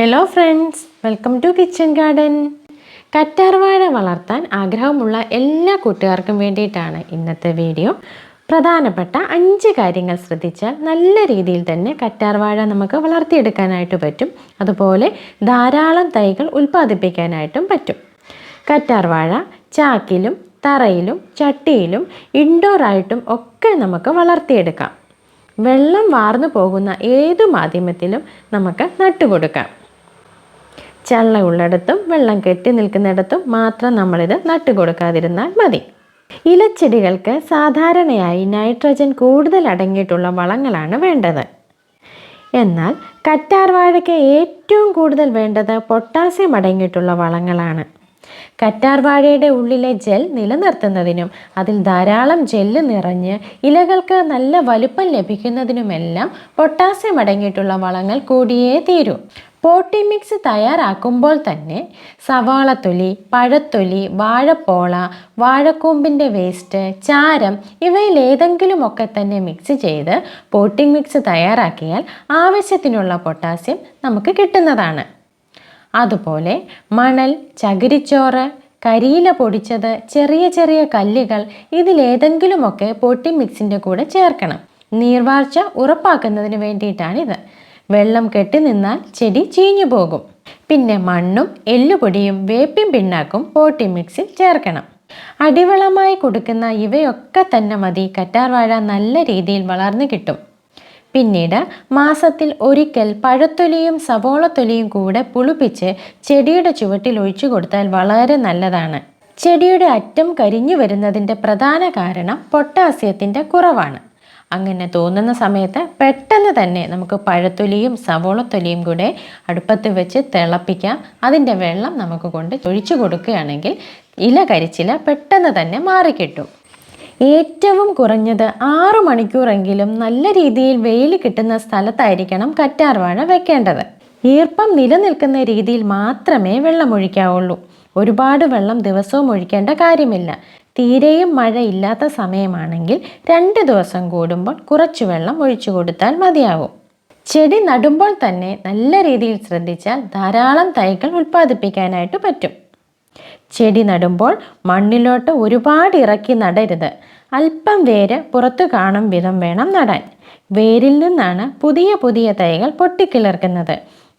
Hello friends welcome to kitchen garden കറ്റാർവാഴ വളർത്താൻ ആഗ്രഹമുള്ള എല്ലാ കൂട്ടുകാർക്കും വേണ്ടിയിട്ടാണ് ഇന്നത്തെ വീഡിയോ പ്രധാനപ്പെട്ട അഞ്ച് കാര്യങ്ങൾ ശ്രദ്ധിച്ചാൽ നല്ല രീതിയിൽ തന്നെ കറ്റാർവാഴ നമുക്ക് വളർത്തിയെടുക്കാനായിട്ട് പറ്റും. അതുപോലെ ധാരാളം തൈകൾ ഉൽപ്പാദിപ്പിക്കാനായിട്ടും പറ്റും. കറ്റാർവാഴ ചാക്കിലും തറയിലും ചട്ടിയിലും ഇൻഡോറായിട്ടും ഒക്കെ നമുക്ക് വളർത്തിയെടുക്കാം. വെള്ളം വാർന്നു പോകുന്ന ഏതു മാധ്യമത്തിലും നമുക്ക് നട്ടുകൊടുക്കാം. ചള്ള ഉള്ളിടത്തും വെള്ളം കെട്ടി നിൽക്കുന്നിടത്തും മാത്രം നമ്മളിത് നട്ടുകൊടുക്കാതിരുന്നാൽ മതി. ഇലച്ചെടികൾക്ക് സാധാരണയായി നൈട്രജൻ കൂടുതൽ അടങ്ങിയിട്ടുള്ള വളങ്ങളാണ് വേണ്ടത്. എന്നാൽ കറ്റാർവാഴയ്ക്ക് ഏറ്റവും കൂടുതൽ വേണ്ടത് പൊട്ടാസ്യം അടങ്ങിയിട്ടുള്ള വളങ്ങളാണ്. കറ്റാർവാഴയുടെ ഉള്ളിലെ ജെൽ നിലനിർത്തുന്നതിനും അതിൽ ധാരാളം ജെല്ല് നിറഞ്ഞ് ഇലകൾക്ക് നല്ല വലുപ്പം ലഭിക്കുന്നതിനുമെല്ലാം പൊട്ടാസ്യം അടങ്ങിയിട്ടുള്ള വളങ്ങൾ കൂടിയേ തീരൂ. പോട്ടി മിക്സ് തയ്യാറാക്കുമ്പോൾ തന്നെ സവാളത്തൊലി പഴത്തൊലി വാഴപ്പോള വാഴക്കൂമ്പിന്റെ വേസ്റ്റ് ചാരം ഇവയിൽ ഏതെങ്കിലുമൊക്കെ തന്നെ മിക്സ് ചെയ്ത് പോട്ടിംഗ് മിക്സ് തയ്യാറാക്കിയാൽ ആവശ്യത്തിനുള്ള പൊട്ടാസ്യം നമുക്ക് കിട്ടുന്നതാണ്. അതുപോലെ മണൽ ചകിരിച്ചോറ് കരിയില പൊടിച്ചത് ചെറിയ ചെറിയ കല്ലുകൾ ഇതിലേതെങ്കിലുമൊക്കെ പൊട്ടി മിക്സിന്റെ കൂടെ ചേർക്കണം. നീർവാർച്ച ഉറപ്പാക്കുന്നതിന് വേണ്ടിയിട്ടാണിത്. വെള്ളം കെട്ടി നിന്നാൽ ചെടി ചീഞ്ഞു പോകും. പിന്നെ മണ്ണും എല്ലുപൊടിയും വേപ്പിൻ പിണ്ണാക്കും പോട്ടി മിക്സിൽ ചേർക്കണം. അടിവളമായി കൊടുക്കുന്ന ഇവയൊക്കെ തന്നെ മതി. കറ്റാർവാഴ നല്ല രീതിയിൽ വളർന്നു കിട്ടും. പിന്നീട് മാസത്തിൽ ഒരിക്കൽ പഴത്തൊലിയും സവോളത്തൊലിയും കൂടെ പുളിപ്പിച്ച് ചെടിയുടെ ചുവട്ടിൽ ഒഴിച്ചു കൊടുത്താൽ വളരെ നല്ലതാണ്. ചെടിയുടെ അറ്റം കരിഞ്ഞു വരുന്നതിന്റെ പ്രധാന കാരണം പൊട്ടാസ്യത്തിന്റെ കുറവാണ്. അങ്ങനെ തോന്നുന്ന സമയത്ത് പെട്ടെന്ന് തന്നെ നമുക്ക് പഴത്തൊലിയും സവോളത്തൊലിയും കൂടെ അടുപ്പത്ത് വെച്ച് തിളപ്പിക്കാം. അതിന്റെ വെള്ളം നമുക്ക് കൊണ്ട് ഒഴിച്ചു കൊടുക്കുകയാണെങ്കിൽ ഇല കരിച്ചില പെട്ടെന്ന് തന്നെ മാറിക്കിട്ടും. ഏറ്റവും കുറഞ്ഞത് ആറു മണിക്കൂറെങ്കിലും നല്ല രീതിയിൽ വെയിൽ കിട്ടുന്ന സ്ഥലത്തായിരിക്കണം കറ്റാർവാഴ വെക്കേണ്ടത്. ഈർപ്പം നിലനിൽക്കുന്ന രീതിയിൽ മാത്രമേ വെള്ളം ഒഴിക്കാവുള്ളൂ. ഒരുപാട് വെള്ളം ദിവസവും ഒഴിക്കേണ്ട കാര്യമില്ല. തീരെയും മഴയില്ലാത്ത സമയമാണെങ്കിൽ രണ്ട് ദിവസം കൂടുമ്പോൾ കുറച്ച് വെള്ളം ഒഴിച്ചു കൊടുത്താൽ മതിയാകും ചെടി നടുമ്പോൾ തന്നെ നല്ല രീതിയിൽ ശ്രദ്ധിച്ചാൽ ധാരാളം തൈകൾ ഉൽപ്പാദിപ്പിക്കാനായിട്ട് പറ്റും. ചെടി നടുമ്പോൾ മണ്ണിലോട്ട് ഒരുപാട് ഇറക്കി നടരുത്. അല്പം വേര് പുറത്തു കാണും വിധം വേണം നടാൻ. വേരിൽ നിന്നാണ് പുതിയ പുതിയ തൈകൾ പൊട്ടിക്കിളിർക്കുന്നത്.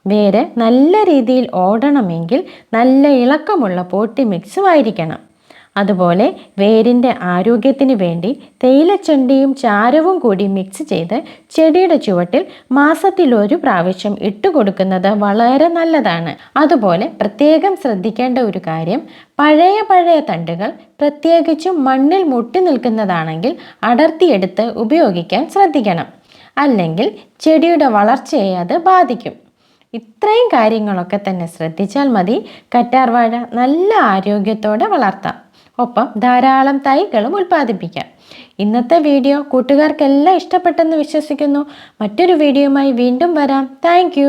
വേര് നല്ല രീതിയിൽ ഓടണമെങ്കിൽ നല്ല ഇളക്കമുള്ള പോട്ടി മിക്സും ആയിരിക്കണം അതുപോലെ വേരിന്റെ ആരോഗ്യത്തിന് വേണ്ടി തേയിലച്ചണ്ടിയും ചാരവും കൂടി മിക്സ് ചെയ്ത് ചെടിയുടെ ചുവട്ടിൽ മാസത്തിൽ ഒരു പ്രാവശ്യം ഇട്ടുകൊടുക്കുന്നത് വളരെ നല്ലതാണ്. അതുപോലെ പ്രത്യേകം ശ്രദ്ധിക്കേണ്ട ഒരു കാര്യം പഴയ പഴയ തണ്ടുകൾ പ്രത്യേകിച്ചും മണ്ണിൽ മുട്ടി നിൽക്കുന്നതാണെങ്കിൽ അടർത്തിയെടുത്ത് ഉപയോഗിക്കാൻ ശ്രദ്ധിക്കണം. അല്ലെങ്കിൽ ചെടിയുടെ വളർച്ചയെ അത് ബാധിക്കും. ഇത്രയും കാര്യങ്ങളൊക്കെ തന്നെ ശ്രദ്ധിച്ചാൽ മതി. കറ്റാർവാഴ നല്ല ആരോഗ്യത്തോടെ വളർത്താം. ഒപ്പം ധാരാളം തൈകളും ഉൽപ്പാദിപ്പിക്കാം. ഇന്നത്തെ വീഡിയോ കൂട്ടുകാർക്കെല്ലാം ഇഷ്ടപ്പെട്ടെന്ന് വിശ്വസിക്കുന്നു. മറ്റൊരു വീഡിയോയുമായി വീണ്ടും വരാം. താങ്ക്